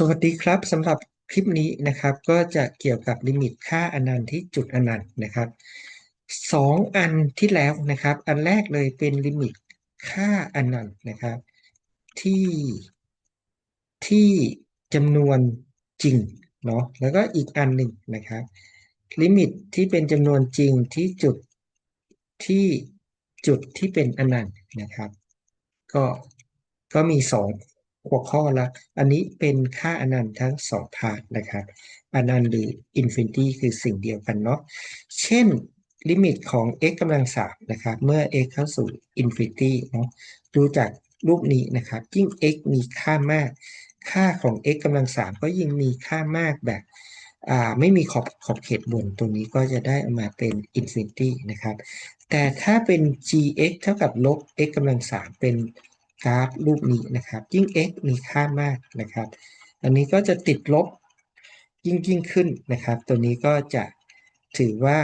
สวัสดีครับสำหรับคลิปนี้นะครับก็จะเกี่ยวกับลิมิตค่าอนันต์ที่จุดอนันต์นะครับสองอันที่แล้วนะครับ อันแรกเลยเป็นลิมิตค่าอนันต์นะครับ ที่ที่จำนวนจริงเนาะแล้วก็อีกอันหนึ่งนะครับ ลิมิตที่เป็นจำนวนจริงที่จุดที่จุดที่เป็นอนันต์นะครับ ก็ก็มีสอง หัวข้อละ อันนี้เป็นค่าอนันต์ทั้งสองพาร์ทนะครับ อนันต์หรืออินฟินิตี้คือสิ่งเดียวกันเนาะ เช่นลิมิตของ x กำลังสามนะครับ เมื่อ x เข้าสู่อินฟินิตี้เนาะ ดูจากรูปนี้นะครับ ยิ่ง x มีค่ามาก ค่าของ x กำลังสามก็ยิ่งมีค่ามากแบบไม่มีขอบขอบเขตบนตรงนี้ก็จะได้ออกมาเป็นอินฟินิตี้นะครับ แต่ถ้าเป็น gx เท่ากับลบ x กำลังสามเป็น กราฟรูปนี้นะครับ ยิ่ง x มีค่ามากนะครับ อันนี้ก็จะติดลบยิ่งยิ่งขึ้นนะครับ ตัวนี้ก็จะถือว่า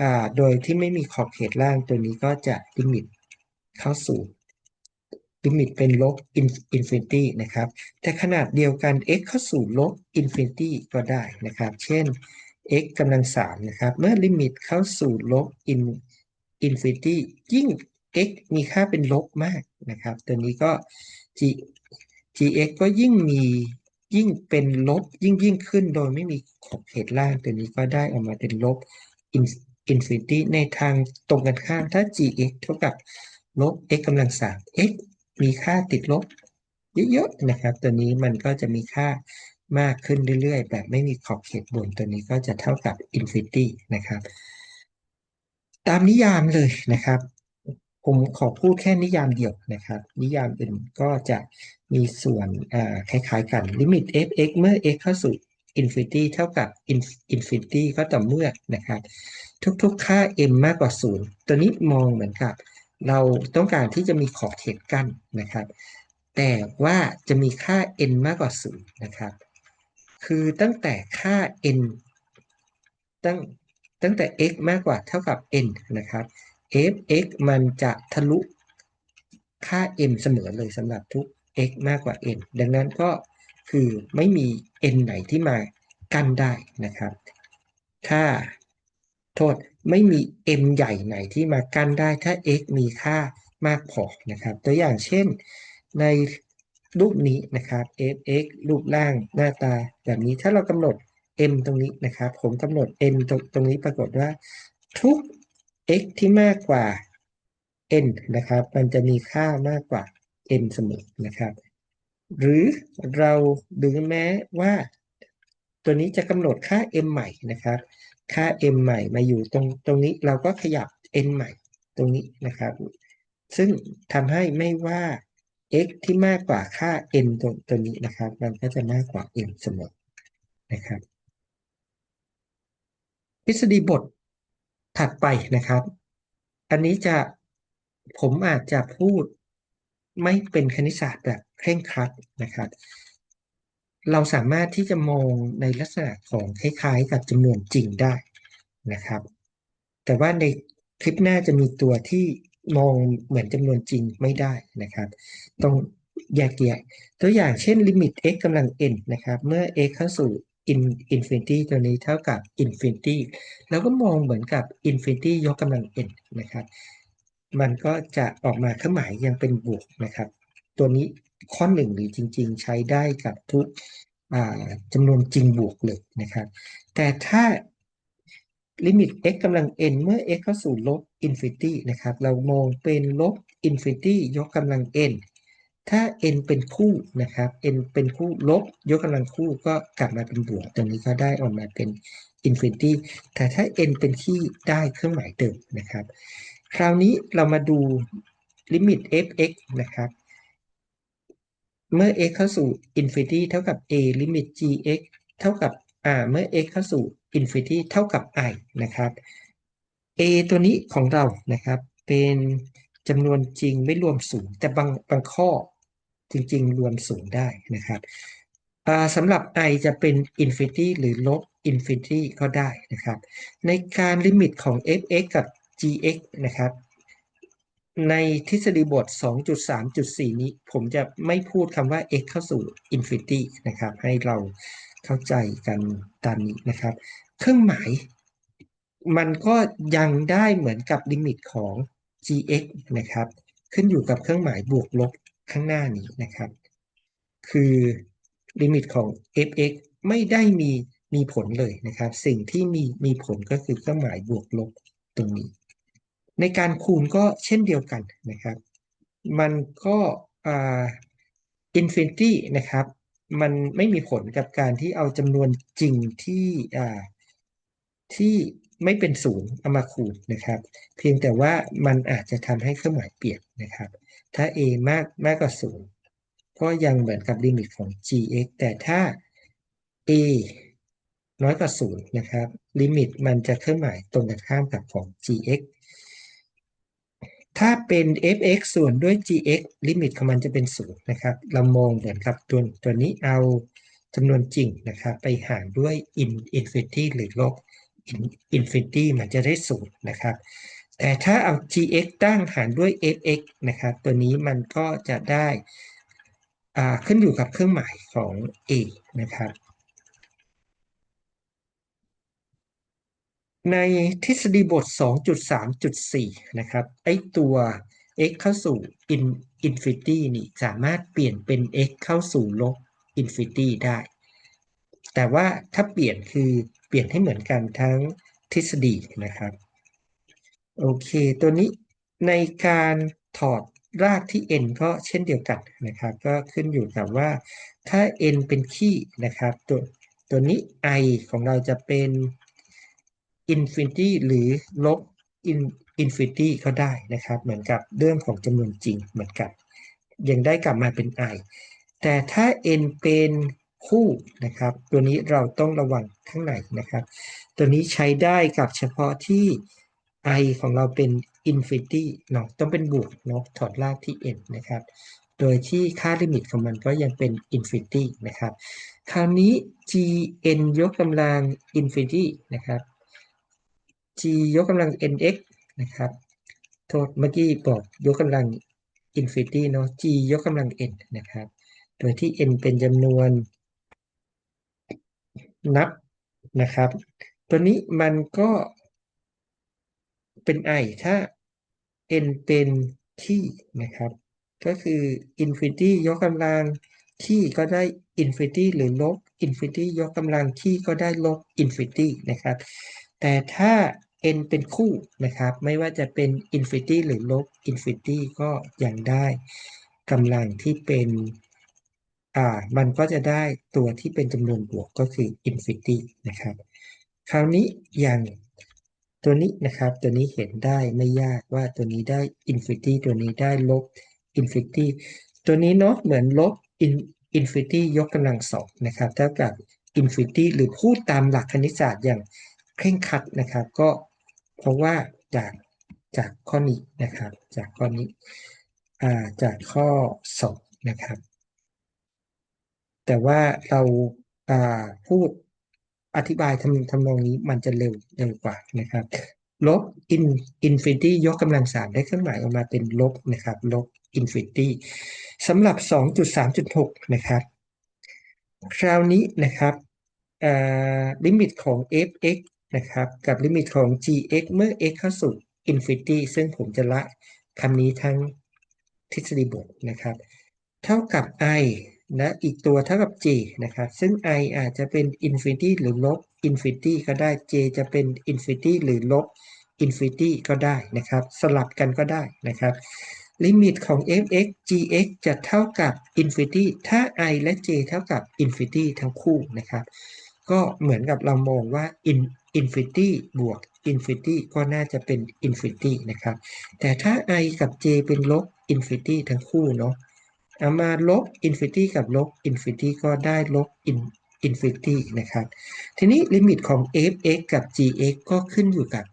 อ่าโดยที่ไม่มีขอบเขตล่างตัวนี้ก็จะลิมิตเข้าสู่ลิมิตเป็นลบอินฟินิตี้นะครับ แต่ขนาดเดียวกัน x เข้าสู่ลบอินฟินิตี้ก็ได้นะครับ เช่น x กำลังสามนะครับ เมื่อลิมิตเข้าสู่ลบอินอินฟินิตี้ยิ่ง x มีค่าเป็นลบมากนะครับ ตัวนี้ก็ g gx ก็ยิ่งมียิ่งเป็นลบยิ่งยิ่งขึ้นโดยไม่มีขอบเขตล่าง ตัวนี้ก็ได้ออกมาเป็นลบอินฟินิตี้ในทางตรงกันข้ามถ้า gx เท่ากับลบ x กำลังสาม x มีค่าติดลบเยอะๆนะครับ ตัวนี้มันก็จะมีค่ามากขึ้นเรื่อยๆ แบบไม่มีขอบเขตบนตัวนี้ก็จะเท่ากับอินฟินิตี้นะครับ ตามนิยามเลยนะครับ ผมขอพูดแค่นิยามเดียวนะครับ นิยามอื่นก็จะมีส่วนคล้ายๆกันลิมิต f(x) เมื่อ x เข้าสู่ infinity เท่ากับ infinity ก็ต่อเมื่อนะครับ ทุกๆ ค่า m มากกว่า 0 ตัวนี้มองเหมือนกับ เราต้องการที่จะมีขอบเขตกั้นนะครับ แต่ว่าจะมีค่า n มากกว่า 0 นะครับ คือตั้งแต่ค่า n ตั้งตั้งแต่ x มากกว่าเท่ากับ n นะครับ f(x) มันจะทะลุค่า m เสมอเลยสำหรับทุก x มากกว่า n ดังนั้นก็คือไม่มี n ไหนที่มากั้นได้นะครับ ถ้าโทษไม่มี m ใหญ่ไหนที่มากั้นได้ถ้า x มีค่ามากพอนะครับ ตัวอย่างเช่นในรูปนี้นะครับ f(x) รูปร่างหน้าตาแบบนี้ถ้าเรากำหนด m ตรงนี้นะครับ ผมกำหนด n ตรงตรงนี้ปรากฏว่าทุก x ที่มากกว่า n นะครับ มันจะมีค่ามากกว่า n เสมอนะครับ หรือเราดูแม้ว่า ตัวนี้จะกำหนดค่า m ใหม่นะครับ ค่า m ใหม่มาอยู่ตรงตรงนี้เราก็ขยับ n ใหม่ตรงนี้นะครับ ซึ่งทำให้ไม่ว่า x ที่มากกว่าค่า n ตรงตัวนี้นะครับ มันก็จะมากกว่า m เสมอนะครับทฤษฎีบท ถัดไปนะครับ อันนี้จะผมอาจจะพูดไม่เป็นคณิตศาสตร์แบบเคร่งครัดนะครับ เราสามารถที่จะมองในลักษณะของคล้ายๆ กับจำนวนจริงได้นะครับ แต่ว่าในคลิปหน้าจะมีตัวที่มองเหมือนจำนวนจริงไม่ได้นะครับ ต้องแยกแยะตัวอย่างเช่นลิมิต x กำลัง n นะครับ เมื่อ x เข้าสู่ in infinity ตัวนี้เท่ากับ infinity แล้วก็มองเหมือนกับ infinity ยกกำลัง n นะครับ มันก็จะออกมาเครื่องหมายยังเป็นบวกนะครับ ตัวนี้ข้อหนึ่งหรือจริง ๆ ใช้ได้กับทุกจำนวนจริงบวกเลยนะครับ แต่ถ้าลิมิต x กำลัง n เมื่อ x เข้าสู่ลบ infinity นะครับ เรามองเป็นลบ infinity ยกกำลัง n ถ้า n เป็นคู่นะครับ n เป็นคู่ลบ ยกกำลังคู่ก็กลับมาเป็นบวก ตรงนี้ก็ได้ออกมาเป็น infinity แต่ถ้า n เป็นที่ได้เครื่องหมายเดิมนะครับ คราวนี้เรามาดูลิมิต f(x) นะครับ เมื่อ x เข้าสู่ infinity เท่ากับ a ลิมิต gx เท่ากับอ่าเมื่อ x เข้าสู่ infinity เท่ากับ i นะครับ a ตัวนี้ของเรานะครับเป็นจำนวนจริงไม่รวมสูงแต่บางบางข้อ จริง ๆ รวมสูงได้นะครับสำหรับ i จะเป็น infinity หรือลบ infinity ก็ได้นะครับ ในการลิมิตของ f(x) กับ gx นะครับ ในทฤษฎีบท 2.3.4 นี้ ผมจะไม่พูดคำว่า x เข้าสู่ infinity นะครับ ให้เราเข้าใจกันตามนี้นะครับ เครื่องหมายมันก็ยังได้เหมือนกับลิมิตของ gx นะครับ ขึ้นอยู่กับเครื่องหมายบวกลบ ข้างหน้านี้นะครับ คือลิมิตของ fx ไม่ได้มีมีผลเลยนะครับ สิ่งที่มีมีผลก็คือเครื่องหมายบวกลบตรงนี้ ในการคูณก็เช่นเดียวกันนะครับ มันก็อ่า infinity นะครับ มันไม่มีผลกับการที่เอาจำนวนจริงที่ที่ไม่เป็นศูนย์เอามาคูณนะครับ เพียงแต่ว่ามันอาจจะทำให้เครื่องหมายเปลี่ยนนะครับ ถ้า a มากมากกว่าศูนย์ก็ยังเหมือนกับลิมิตของ gx แต่ถ้า a น้อยกว่าศูนย์นะครับ ลิมิตมันจะเครื่องหมายตรงกันข้ามกับของ gx ถ้าเป็น fx ส่วนด้วย gx ลิมิตของมันจะเป็นศูนย์นะครับ เรามองเหมือนกับตัวตัวนี้เอาจำนวนจริงนะครับ ไปหารด้วย in infinity หรือลบ in infinity มันจะได้ศูนย์นะครับ แต่ถ้าเอา gx ตั้งหารด้วย fx นะครับ ตัวนี้มันก็จะได้ขึ้นอยู่กับเครื่องหมายของ a นะครับ ในทฤษฎีบท 2.3.4 นะครับ ไอตัว x เข้าสู่ in infinity นี่สามารถเปลี่ยนเป็น x เข้าสู่ลบ infinity ได้ แต่ว่าถ้าเปลี่ยนคือเปลี่ยนให้เหมือนกันทั้งทฤษฎีนะครับ โอเค ตัวนี้ในการถอดรากที่ n ก็เช่นเดียวกันนะครับ ก็ขึ้นอยู่กับว่าถ้า n เป็นขี้นะครับ ตัวตัวนี้ i ของเราจะเป็น infinity หรือลบ in infinity ก็ได้นะครับ เหมือนกับเรื่องของจำนวนจริงเหมือนกันยังได้กลับมาเป็น i แต่ถ้า n เป็นคู่นะครับ ตัวนี้เราต้องระวังข้างในนะครับ ตัวนี้ใช้ได้กับเฉพาะที่ i ของเราเป็น infinity เนาะต้องเป็นบวกเนาะถอดรากที่ n นะครับ โดยที่ค่าลิมิตของมันก็ยังเป็น infinity นะครับ คราวนี้ gn ยกกำลัง infinity นะครับ g ยกกำลัง nx นะครับ โทษเมื่อกี้บอกยกกำลัง infinity เนาะ g ยกกำลัง n นะครับ โดยที่ n เป็นจำนวนนับนะครับ ตัวนี้มันก็ เป็น i ถ้า n เป็นที่นะครับ ก็คือ infinity ยกกำลังที่ก็ได้ infinity หรือลบ infinity ยกกำลังที่ก็ได้ลบ infinity นะครับ แต่ถ้า n เป็นคู่นะครับ ไม่ว่าจะเป็น infinity หรือลบ infinity ก็ยังได้กำลังที่เป็น อ่า มันก็จะได้ตัวที่เป็นจำนวนบวกก็คือ infinity นะครับ คราวนี้อย่าง ตัวนี้นะครับ ตัวนี้เห็นได้ไม่ยากว่าตัวนี้ได้ infinity ตัวนี้ได้ลบ infinity ตัวนี้เนาะเหมือนลบ in infinity ยกกำลังสองนะครับเท่ากับ infinity หรือพูดตามหลักคณิตศาสตร์อย่างเคร่งครัดนะครับ ก็เพราะว่าจากจากข้อนี้นะครับ จากข้อนี้าจากข้อสองนะครับ แต่ว่าเราาพูด อธิบายทำทำนองนี้มันจะเร็วเร็วกว่านะครับ ลบ in infinity ยกกำลังสามได้เครื่องหมายออกมาเป็นลบนะครับ ลบ infinity สำหรับ 2.3.6 นะครับ คราวนี้นะครับลิมิตของ fx นะครับกับลิมิตของ gx เมื่อ x เข้าสู่ infinity ซึ่งผมจะละคำนี้ทั้งทฤษฎีบทนะครับ เท่ากับ i และอีกตัวเท่ากับ j นะครับ ซึ่ง i อาจจะเป็น infinity หรือลบ infinity ก็ได้ j จะเป็น infinity หรือลบ infinity ก็ได้นะครับ สลับกันก็ได้นะครับ ลิมิตของ fx gx จะเท่ากับ infinity ถ้า i และ j เท่ากับ infinity ทั้งคู่นะครับ ก็เหมือนกับเรามองว่า in infinity บวก infinity ก็น่าจะเป็น infinity นะครับ แต่ถ้า i กับ j เป็นลบ infinity ทั้งคู่เนาะ เอามาลบ infinity กับลบ infinity ก็ได้ลบ infinity นะครับ ทีนี้ลิมิตของ fx กับ gx ก็ขึ้นอยู่กับ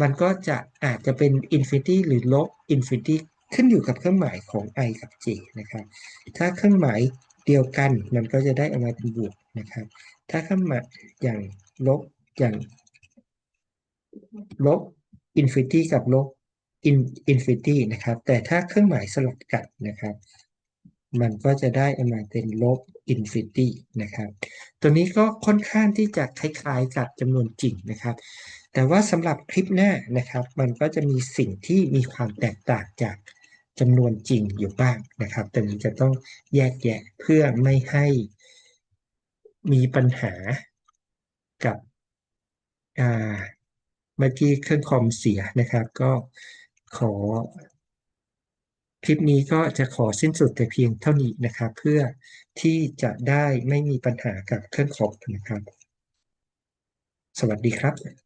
มันก็จะอาจจะเป็น infinity หรือลบ infinity ขึ้นอยู่กับเครื่องหมายของ i กับ j นะครับ ถ้าเครื่องหมายเดียวกันมันก็จะได้ออกมาเป็นบวกนะครับ ถ้าเครื่องหมายอย่างลบอย่างลบ infinity กับลบ infinity นะครับ แต่ถ้าเครื่องหมายสลับกันนะครับ มันก็จะได้ออกมาเป็นลบ infinity นะครับ ตัวนี้ก็ค่อนข้างที่จะคล้ายๆกับจำนวนจริงนะครับ แต่ว่าสำหรับคลิปหน้านะครับ มันก็จะมีสิ่งที่มีความแตกต่างจากจำนวนจริงอยู่บ้างนะครับแต่นี้จะต้องแยกแยะเพื่อไม่ให้มีปัญหากับเมื่อกี้เครื่องคอมเสียนะครับ ก็ขอ คลิปนี้ก็จะขอสิ้นสุดแต่เพียงเท่านี้นะครับ เพื่อที่จะได้ไม่มีปัญหากับเครื่องคอมนะครับ สวัสดีครับ